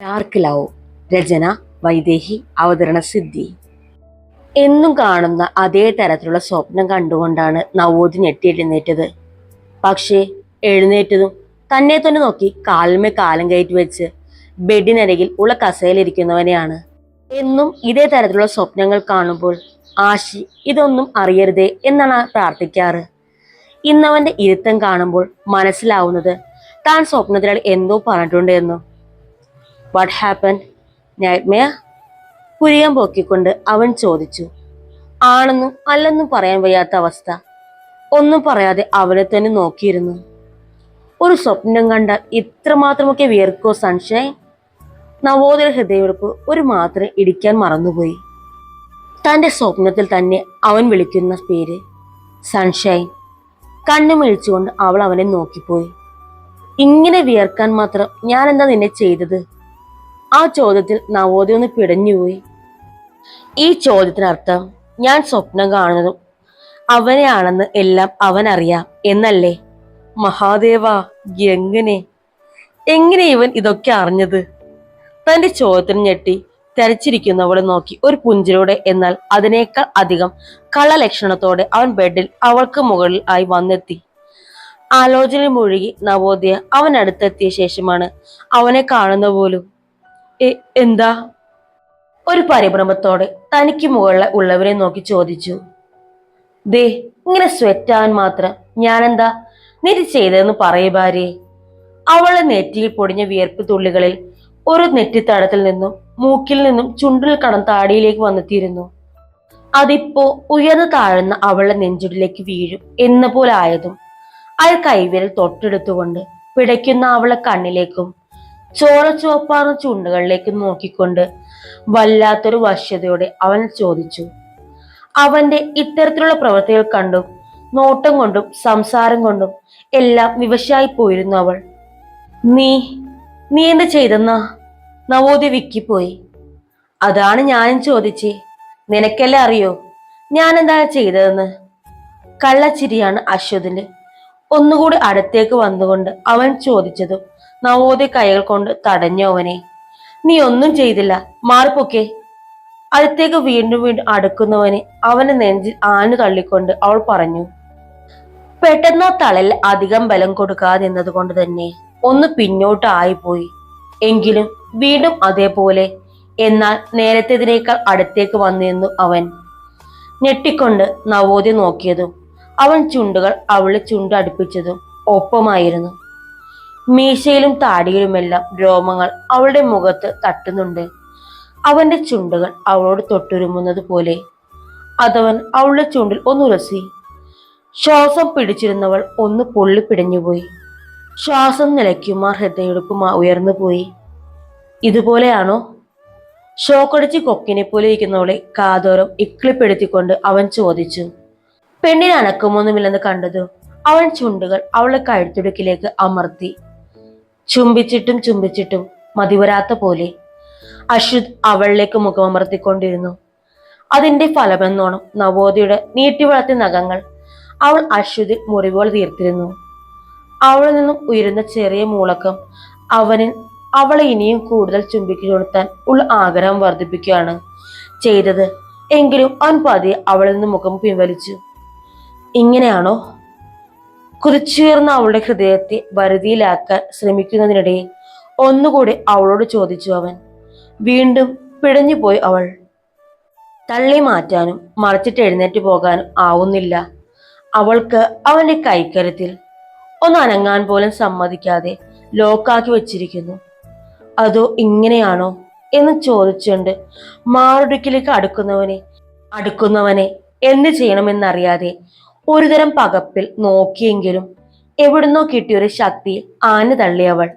Dark love രചന വൈദേഹി അവതരണ സിദ്ധി. എന്നും കാണുന്ന അതേ തരത്തിലുള്ള സ്വപ്നം കണ്ടുകൊണ്ടാണ് നവോദി ഞെട്ടിയെഴുന്നേറ്റത് പക്ഷേ എഴുന്നേറ്റതും തന്നെ തന്നെ നോക്കി കാലിന്മേ കാലം കയറ്റി വെച്ച് ബെഡിനരകിൽ ഉള്ള കസയിലിരിക്കുന്നവനെയാണ് എന്നും ഇതേ തരത്തിലുള്ള സ്വപ്നങ്ങൾ കാണുമ്പോൾ ആശി ഇതൊന്നും അറിയരുതേ എന്നാണ് പ്രാർത്ഥിക്കാറ്. ഇന്നവന്റെ ഇരുത്തം കാണുമ്പോൾ മനസ്സിലാവുന്നത് താൻ സ്വപ്നത്തിലാൾ എന്തോ പറഞ്ഞിട്ടുണ്ട് എന്നും വാട്ട് ഹാപ്പൻ ഞാത്മയ പുരികം പൊക്കിക്കൊണ്ട് അവൻ ചോദിച്ചു. ആണെന്നും അല്ലെന്നും പറയാൻ വയ്യാത്ത അവസ്ഥ. ഒന്നും പറയാതെ അവനെ തന്നെ നോക്കിയിരുന്നു. ഒരു സ്വപ്നം കണ്ടാൽ ഇത്രമാത്രമൊക്കെ വിയർക്കോ സൺഷൈൻ നവോദയ ഹൃദയമെടുപ്പ് ഒരു മാത്രം ഇടിക്കാൻ മറന്നുപോയി. തന്റെ സ്വപ്നത്തിൽ തന്നെ അവൻ വിളിക്കുന്ന പേര് സൺഷൈൻ കണ്ണു മിഴിച്ചുകൊണ്ട് അവൾ അവനെ നോക്കിപ്പോയി. ഇങ്ങനെ വിയർക്കാൻ മാത്രം ഞാൻ എന്താ നിന്നെ ചെയ്തത്? ആ ചോദ്യത്തിൽ നവോദയ ഒന്ന് പിടഞ്ഞുപോയി ഈ ചോദ്യത്തിനർത്ഥം ഞാൻ സ്വപ്നം കാണുന്നതും അവനെയാണെന്ന് എല്ലാം അവൻ അറിയാം എന്നല്ലേ? മഹാദേവ എങ്ങനെ? എങ്ങനെ ഇവൻ ഇതൊക്കെ അറിഞ്ഞത്? തന്റെ ചോദ്യത്തിന് ഞെട്ടി തെരച്ചിരിക്കുന്നവളെ നോക്കി ഒരു പുഞ്ചിലൂടെ എന്നാൽ അതിനേക്കാൾ അധികം കള്ളലക്ഷണത്തോടെ അവൻ ബെഡിൽ അവൾക്ക് മുകളിൽ ആയി വന്നെത്തി. ആലോചന മുഴുകി നവോദയ അവൻ അടുത്തെത്തിയ ശേഷമാണ് അവനെ കാണുന്ന പോലും "എ- എന്താ? ഒരു പരിഭ്രമത്തോടെ തനിക്ക് മുകളിൽ ഉള്ളവരെ നോക്കി ചോദിച്ചു. ദേ ഇങ്ങനെ സ്വെറ്റാൻ മാത്രം ഞാനെന്താ? നിധി ചെയ്തതെന്ന് പറയേ ഭാര്യ. അവളെ നെറ്റിയിൽ പൊടിഞ്ഞ വിയർപ്പ് തുള്ളികളിൽ ഒരു നെറ്റിത്തടത്തിൽ നിന്നും മൂക്കിൽ നിന്നും ചുണ്ടിൽ കടം താടിയിലേക്ക് വന്നെത്തിയിരുന്നു. അതിപ്പോ ഉയർന്നു താഴ്ന്ന അവളുടെ നെഞ്ചുടിലേക്ക് വീഴും എന്ന പോലെ ആയതും അയാൾ കൈവിരൽ തൊട്ടെടുത്തുകൊണ്ട് പിടയ്ക്കുന്ന അവളെ കണ്ണിലേക്കും ചോര ചുവപ്പാർന്ന ചുണ്ടുകളിലേക്ക് നോക്കിക്കൊണ്ട് വല്ലാത്തൊരു വശ്യതയോടെ അവൻ ചോദിച്ചു. അവന്റെ ഇത്തരത്തിലുള്ള പ്രവൃത്തികൾ കണ്ടും നോട്ടം കൊണ്ടും സംസാരം കൊണ്ടും എല്ലാം വിവശായി പോയിരുന്നു അവൾ. നീ നീ എന്ത് ചെയ്തെന്നാ നവോദയ വിക്കിപ്പോയി. അതാണ് ഞാനും ചോദിച്ചേ. നിനക്കെല്ലാം അറിയോ? ഞാൻ എന്താ ചെയ്തതെന്ന്? കള്ളച്ചിരിയാണ് അശ്വതിന്. ഒന്നുകൂടി അടുത്തേക്ക് വന്നുകൊണ്ട് അവൻ ചോദിച്ചതും നവോദയ കൈകൾ കൊണ്ട് തടഞ്ഞവനെ നീ ഒന്നും ചെയ്തില്ല. മാറിപ്പൊക്കെ. അടുത്തേക്ക് വീണ്ടും വീണ്ടും അടുക്കുന്നവനെ അവനെ നെഞ്ചിൽ ആഞ്ഞു തള്ളിക്കൊണ്ട് അവൾ പറഞ്ഞു പെട്ടെന്ന് തളൽ അധികം ബലം കൊടുക്കാതെ നിന്നത് കൊണ്ട് തന്നെ ഒന്ന് പിന്നോട്ട് ആയിപ്പോയി എങ്കിലും വീണ്ടും അതേപോലെ. എന്നാൽ നേരത്തേതിനേക്കാൾ അടുത്തേക്ക് വന്നിരുന്നു അവൻ. ഞെട്ടിക്കൊണ്ട് നവോദി നോക്കിയതും അവൻ ചുണ്ടുകൾ അവളെ ചുണ്ടടുപ്പിച്ചതും ഒപ്പമായിരുന്നു. മീശയിലും താടിയിലുമെല്ലാം രോമങ്ങൾ അവളുടെ മുഖത്ത് തട്ടുന്നുണ്ട്. അവന്റെ ചുണ്ടുകൾ അവളോട് തൊട്ടുരുമുന്നത് പോലെ. അതവൻ അവളുടെ ചുണ്ടിൽ ഒന്നുരസി ശ്വാസം പിടിച്ചിരുന്നവൾ ഒന്ന് പൊള്ളി പിടഞ്ഞുപോയി. ശ്വാസം നിലയ്ക്കുമാർ ഹൃദയെടുപ്പുമാ ഉയർന്നു പോയി ഇതുപോലെയാണോ? ഷോക്കടിച്ച് കൊക്കിനെ പോലെ ഇരിക്കുന്നവളെ കാതോരം ഇക്കിളിപ്പെടുത്തിക്കൊണ്ട് അവൻ ചോദിച്ചു. പെണ്ണിന് അനക്കമൊന്നുമില്ലെന്ന് കണ്ടതു അവൻ ചുണ്ടുകൾ അവളെ കഴുത്തുടുക്കിലേക്ക് അമർത്തി. ചുംബിച്ചിട്ടും ചുംബിച്ചിട്ടും മതിവരാത്ത പോലെ അശ്വത് അവളിലേക്ക് മുഖമർത്തിക്കൊണ്ടിരുന്നു അതിന്റെ ഫലമെന്നോണം നവോദയുടെ നീട്ടിവളർത്തിയ നഖങ്ങൾ അവൾ അശ്വതിൽ മുറിവുകൾ തീർത്തിരുന്നു. അവളിൽ നിന്നും ഉയരുന്ന ചെറിയ മൂളക്കം അവനിൽ അവളെ ഇനിയും കൂടുതൽ ചുംബിക്കി കൊടുത്താൻ ഉള്ള ആഗ്രഹം വർദ്ധിപ്പിക്കുകയാണ് ചെയ്തത്. എങ്കിലും അവൻ പതിയെ അവളിൽ നിന്ന് മുഖം പിൻവലിച്ചു. ഇങ്ങനെയാണോ? കുതിച്ചുയർന്ന അവളുടെ ഹൃദയത്തെ വരുതിയിലാക്കാൻ ശ്രമിക്കുന്നതിനിടയിൽ ഒന്നുകൂടി അവളോട് ചോദിച്ചു അവൻ. വീണ്ടും പിടഞ്ഞുപോയി അവൾ. തള്ളി മാറ്റാനും മറിച്ചിട്ട് എഴുന്നേറ്റ് പോകാനും ആവുന്നില്ല. അവൾക്ക് അവന്റെ കൈക്കരത്തിൽ ഒന്ന് അനങ്ങാൻ പോലും സമ്മതിക്കാതെ ലോക്കാക്കി വെച്ചിരിക്കുന്നു. അതോ ഇങ്ങനെയാണോ എന്ന് ചോദിച്ചുകൊണ്ട് മാറുടുക്കിലേക്ക് അടുക്കുന്നവനെ അടുക്കുന്നവനെ എന്ത് ചെയ്യണമെന്നറിയാതെ ഒരുതരം പകപ്പിൽ നോക്കിയെങ്കിലും എവിടുന്നോ കിട്ടിയൊരു ശക്തി ആഞ്ഞു തള്ളിയവൾ.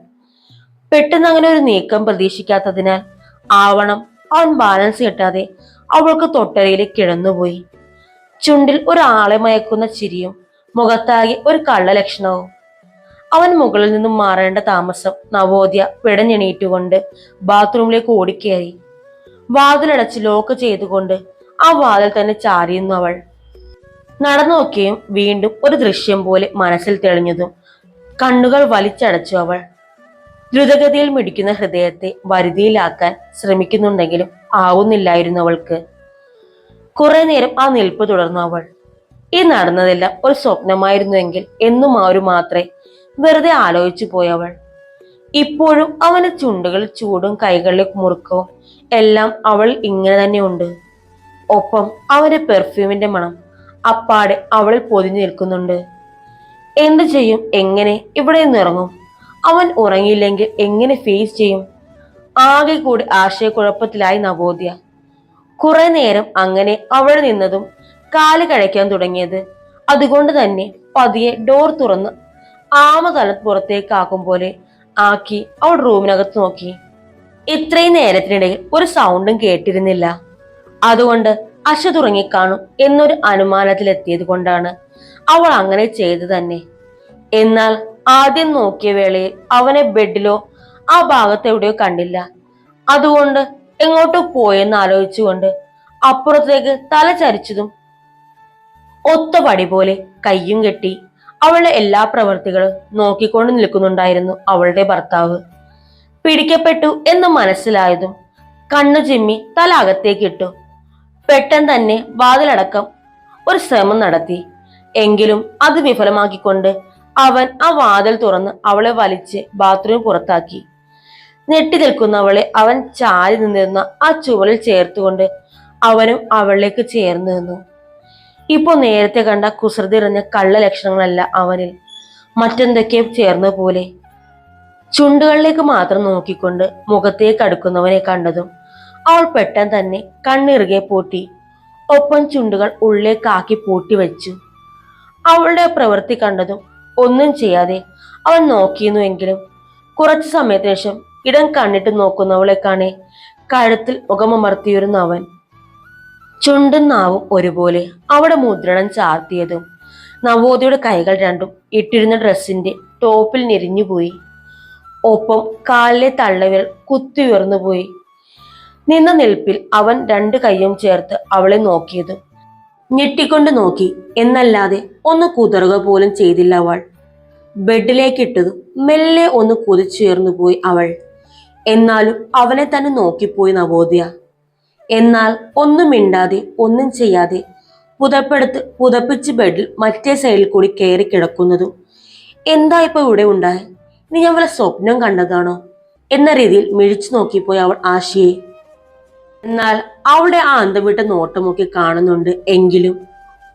പെട്ടെന്ന് അങ്ങനെ ഒരു നീക്കം പ്രതീക്ഷിക്കാത്തതിനാൽ ആവണം അവൻ ബാലൻസ് കിട്ടാതെ അവൾക്ക് തൊട്ടരയിൽ കിടന്നുപോയി. ചുണ്ടിൽ ഒരു ആളെ മയക്കുന്ന ചിരിയും മുഖത്താകെ ഒരു കള്ളലക്ഷണവും. അവൻ മുകളിൽ നിന്നും മാറേണ്ട താമസം നവോദ്യ പിടഞ്ഞെണീറ്റുകൊണ്ട് ബാത്റൂമിലേക്ക് ഓടിക്കയറി വാതിലടച്ച് ലോക്ക് ചെയ്തുകൊണ്ട് ആ വാതിൽ തന്നെ ചാരിയുന്നു അവൾ. നടന്നു നോക്കിയും വീണ്ടും ഒരു ദൃശ്യം പോലെ മനസ്സിൽ തെളിഞ്ഞതും കണ്ണുകൾ വലിച്ചടച്ചു അവൾ. ദ്രുതഗതിയിൽ മിടിക്കുന്ന ഹൃദയത്തെ വരുതിയിലാക്കാൻ ശ്രമിക്കുന്നുണ്ടെങ്കിലും ആവുന്നില്ലായിരുന്നു അവൾക്ക്. കുറെ നേരം ആ നിൽപ്പ് തുടർന്നു അവൾ. ഈ നടന്നതെല്ലാം ഒരു സ്വപ്നമായിരുന്നുവെങ്കിൽ എന്നും ആരും മാത്രമേ വെറുതെ ആലോചിച്ചു പോയവൾ ഇപ്പോഴും അവന് ചുണ്ടുകൾ ചൂടും കൈകളിലെ മുറുക്കവും എല്ലാം അവൾ ഇങ്ങനെ തന്നെ ഉണ്ട് ഒപ്പം അവന്റെ പെർഫ്യൂമിന്റെ മണം അപ്പാടെ അവളിൽ പൊതിഞ്ഞു നിൽക്കുന്നുണ്ട്. എന്തു ചെയ്യും? എങ്ങനെ? ഇവിടെ നിന്ന് ഇറങ്ങും. അവൻ ഉറങ്ങിയില്ലെങ്കിൽ എങ്ങനെ ഫേസ് ചെയ്യും? ആകെ കൂടി ആശയക്കുഴപ്പത്തിലായി നവോദ്യ. കുറെ നേരം അങ്ങനെ അവിടെ നിന്നതും കാൽ കഴിക്കാൻ തുടങ്ങിയത്. അതുകൊണ്ട് തന്നെ പതിയെ ഡോർ തുറന്ന് ആമതല പുറത്തേക്കാക്കും പോലെ ആക്കി അവൾ റൂമിനകത്ത് നോക്കി. ഇത്രയും നേരത്തിനിടയിൽ ഒരു സൗണ്ടും കേട്ടിരുന്നില്ല. അതുകൊണ്ട് അശ തുടങ്ങിക്കാണും എന്നൊരു അനുമാനത്തിലെത്തിയത് കൊണ്ടാണ് അവൾ അങ്ങനെ ചെയ്തു തന്നെ. എന്നാൽ ആദ്യം നോക്കിയ വേളയിൽ അവനെ ബെഡിലോ ആ ഭാഗത്ത് എവിടെയോ കണ്ടില്ല. അതുകൊണ്ട് എങ്ങോട്ടോ പോയെന്ന് ആലോചിച്ചുകൊണ്ട് അപ്പുറത്തേക്ക് തല ചരിച്ചതും ഒത്ത പടി പോലെ കയ്യും കെട്ടി അവളുടെ എല്ലാ പ്രവൃത്തികളും നോക്കിക്കൊണ്ട് നിൽക്കുന്നുണ്ടായിരുന്നു അവളുടെ ഭർത്താവ്. പിടിക്കപ്പെട്ടു എന്ന് മനസ്സിലായതും കണ്ണു ചിമ്മി തല അകത്തേക്കിട്ടു പെട്ടെന്ന് തന്നെ വാതിലടക്കം ഒരു ശ്രമം നടത്തി. എങ്കിലും അത് വിഫലമാക്കിക്കൊണ്ട് അവൻ ആ വാതിൽ തുറന്ന് അവളെ വലിച്ച് ബാത്റൂം പുറത്താക്കി. ഞെട്ടി നിൽക്കുന്നവളെ അവൻ ചാരി നിന്നിരുന്ന ആ ചുവലിൽ ചേർത്തുകൊണ്ട് അവനും അവളിലേക്ക് ചേർന്ന് നിന്നു. ഇപ്പോൾ നേരത്തെ കണ്ട കുസൃതി എറിഞ്ഞ കള്ള ലക്ഷണങ്ങളല്ല അവനിൽ. മറ്റെന്തൊക്കെ ചേർന്ന പോലെ ചുണ്ടുകളിലേക്ക് മാത്രം നോക്കിക്കൊണ്ട് മുഖത്തേക്ക് അടുക്കുന്നവനെ കണ്ടതും അവൾ പെട്ടെന്ന് തന്നെ കണ്ണിറുകെ പൂട്ടി. ഒപ്പം ചുണ്ടുകൾ ഉള്ളിലേക്കാക്കി പൂട്ടി വെച്ചു. അവളുടെ പ്രവൃത്തി കണ്ടതും ഒന്നും ചെയ്യാതെ അവൻ നോക്കിയിരുന്നുവെങ്കിലും കുറച്ചു സമയത്തിന് ശേഷം ഇടം കണ്ണിട്ട് നോക്കുന്നവളെ കാണെ കഴുത്തിൽ മുഖമർത്തിയിരുന്ന അവൻ. ചുണ്ടും നാവും ഒരുപോലെ അവിടെ മുദ്രണം ചാർത്തിയതും നവോദയുടെ കൈകൾ രണ്ടും ഇട്ടിരുന്ന ഡ്രസ്സിന്റെ ടോപ്പിൽ ഞെരിഞ്ഞുപോയി. ഒപ്പം കാലിലെ തള്ളവിരൽ കുത്തി ഉയർന്നുപോയി നിന്ന നിൽപ്പിൽ അവൻ രണ്ട് കൈയും ചേർത്ത് അവളെ നോക്കിയത്. ഞെട്ടിക്കൊണ്ട് നോക്കി. എന്നല്ലാതെ ഒന്ന് കുതറുക പോലും ചെയ്തില്ല അവൾ. ബെഡിലേക്കിട്ടതും മെല്ലെ ഒന്ന് കുതിച്ചുയർന്നു പോയി അവൾ. എന്നാലും അവനെ തന്നെ നോക്കിപ്പോയി നവോദയ. എന്നാൽ ഒന്നും മിണ്ടാതെ ഒന്നും ചെയ്യാതെ പുതപ്പെടുത്ത് പുതപ്പിച്ച് ബെഡിൽ മറ്റേ സൈഡിൽ കൂടി കയറി കിടക്കുന്നതും എന്താ ഇപ്പൊ ഇവിടെ ഉണ്ടായി? നീ ഞാൻ വല്ല സ്വപ്നം കണ്ടതാണോ? എന്ന രീതിയിൽ മിഴിച്ചു നോക്കിപ്പോയി അവൾ ആശയെ. എന്നാൽ അവളുടെ ആ അന്തം വിട്ട നോട്ടമൊക്കെ കാണുന്നുണ്ട് എങ്കിലും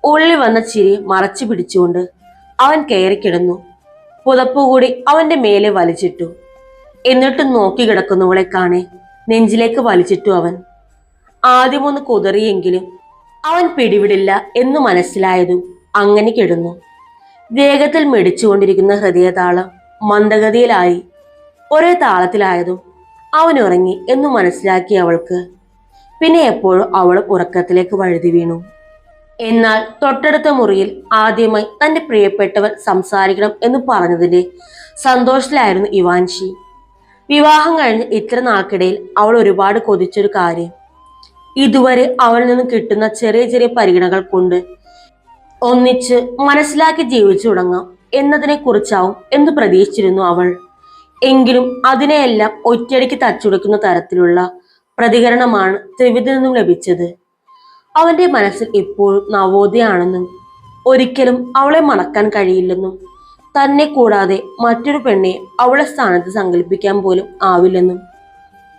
ഉള്ളിൽ വന്ന ചിരി മറച്ചു പിടിച്ചുകൊണ്ട് അവൻ കയറി കിടന്നു. പുതപ്പുകൂടി അവന്റെ മേലെ വലിച്ചിട്ടു. എന്നിട്ട് നോക്കി കിടക്കുന്നവളെ കാണെ നെഞ്ചിലേക്ക് വലിച്ചിട്ടു അവൻ. ആദ്യമൊന്ന് കുതറിയെങ്കിലും അവൻ പിടിവിടില്ല എന്ന് മനസ്സിലായതും അങ്ങനെ കിടന്നു. വേഗത്തിൽ മിടിച്ചുകൊണ്ടിരിക്കുന്ന ഹൃദയതാളം മന്ദഗതിയിലായി. ഒരേ താളത്തിലായതും അവൻ ഉറങ്ങി എന്ന് മനസ്സിലാക്കി അവൾക്ക് പിന്നെ എപ്പോഴും അവൾ ഉറക്കത്തിലേക്ക് വഴുതി വീണു. എന്നാൽ തൊട്ടടുത്ത മുറിയിൽ ആദ്യമായി തന്റെ പ്രിയപ്പെട്ടവൻ സംസാരിക്കണം എന്ന് പറഞ്ഞതിന്റെ സന്തോഷത്തിലായിരുന്നു ഇവാൻഷി. വിവാഹം കഴിഞ്ഞ് ഇത്ര നാൾക്കിടയിൽ അവൾ ഒരുപാട് കൊതിച്ചൊരു കാര്യം. ഇതുവരെ അവളിൽ നിന്ന് കിട്ടുന്ന ചെറിയ ചെറിയ പരിഗണകൾ കൊണ്ട് ഒന്നിച്ച് മനസ്സിലാക്കി ജീവിച്ചു തുടങ്ങാം എന്നതിനെ കുറിച്ചാവും എന്ന് പ്രതീക്ഷിച്ചിരുന്നു അവൾ. എങ്കിലും അതിനെയെല്ലാം ഒറ്റയടിക്ക് തച്ചുടയ്ക്കുന്ന തരത്തിലുള്ള പ്രതികരണമാണ് ത്രിവിധ നിന്നും ലഭിച്ചത്. അവന്റെ മനസ്സിൽ ഇപ്പോഴും നവോദയാണെന്നും ഒരിക്കലും അവളെ മറക്കാൻ കഴിയില്ലെന്നും തന്നെ കൂടാതെ മറ്റൊരു പെണ്ണെ അവളെ സ്ഥാനത്ത് സങ്കല്പിക്കാൻ പോലും ആവില്ലെന്നും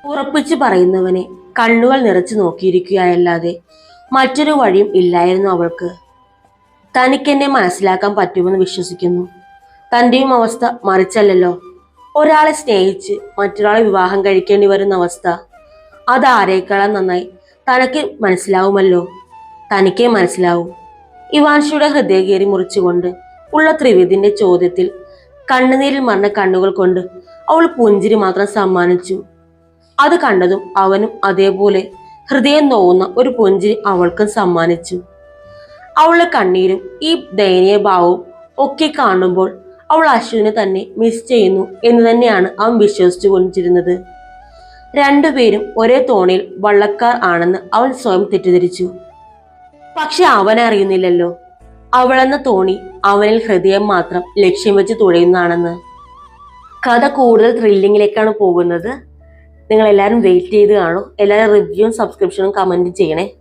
ഉറപ്പിച്ചു പറയുന്നവനെ കണ്ണുകൾ നിറച്ചു നോക്കിയിരിക്കുകയല്ലാതെ മറ്റൊരു വഴിയും ഇല്ലായിരുന്നു അവൾക്ക്. തനിക്കെന്നെ മനസ്സിലാക്കാൻ പറ്റുമെന്ന് വിശ്വസിക്കുന്നു. തന്റെയും അവസ്ഥ മറിച്ചല്ലല്ലോ. ഒരാളെ സ്നേഹിച്ച് മറ്റൊരാളെ വിവാഹം കഴിക്കേണ്ടി വരുന്ന അവസ്ഥ. അതാരേക്കാളും നന്നായി. തനക്ക് മനസ്സിലാവുമല്ലോ. തനിക്കേ മനസ്സിലാവൂ. ഇവാൻഷിയുടെ ഹൃദയകേരി മുറിച്ചുകൊണ്ട് ഉള്ള ത്രിവിധിന്റെ ചോദ്യത്തിൽ കണ്ണുനീരിൽ മറന്ന കണ്ണുകൾ കൊണ്ട് അവൾ പുഞ്ചിരി മാത്രം സമ്മാനിച്ചു. അത് കണ്ടതും അവനും അതേപോലെ ഹൃദയം നോവുന്ന ഒരു പുഞ്ചിരി അവൾക്കും സമ്മാനിച്ചു. അവളുടെ കണ്ണീരും ഈ ദയനീയ ഭാവവും ഒക്കെ കാണുമ്പോൾ അവൾ അശ്വിനെ തന്നെ മിസ് ചെയ്യുന്നു എന്ന് തന്നെയാണ് അവൻ വിശ്വസിച്ചു കൊണ്ടിരുന്നത് രണ്ടുപേരും ഒരേ തോണിയിൽ വള്ളക്കാർ ആണെന്ന് അവൾ സ്വയം തെറ്റിദ്ധരിച്ചു. പക്ഷെ അവനറിയുന്നില്ലല്ലോ അവളെന്ന തോണി അവനിൽ ഹൃദയം മാത്രം ലക്ഷ്യം വെച്ച് തുഴയുന്നതാണെന്ന്. കഥ കൂടുതൽ ത്രില്ലിങ്ങിലേക്കാണ് പോകുന്നത്. നിങ്ങൾ എല്ലാവരും വെയിറ്റ് ചെയ്ത് കാണും. എല്ലാവരും റിവ്യൂവും സബ്സ്ക്രിപ്ഷനും കമന്റും ചെയ്യണേ.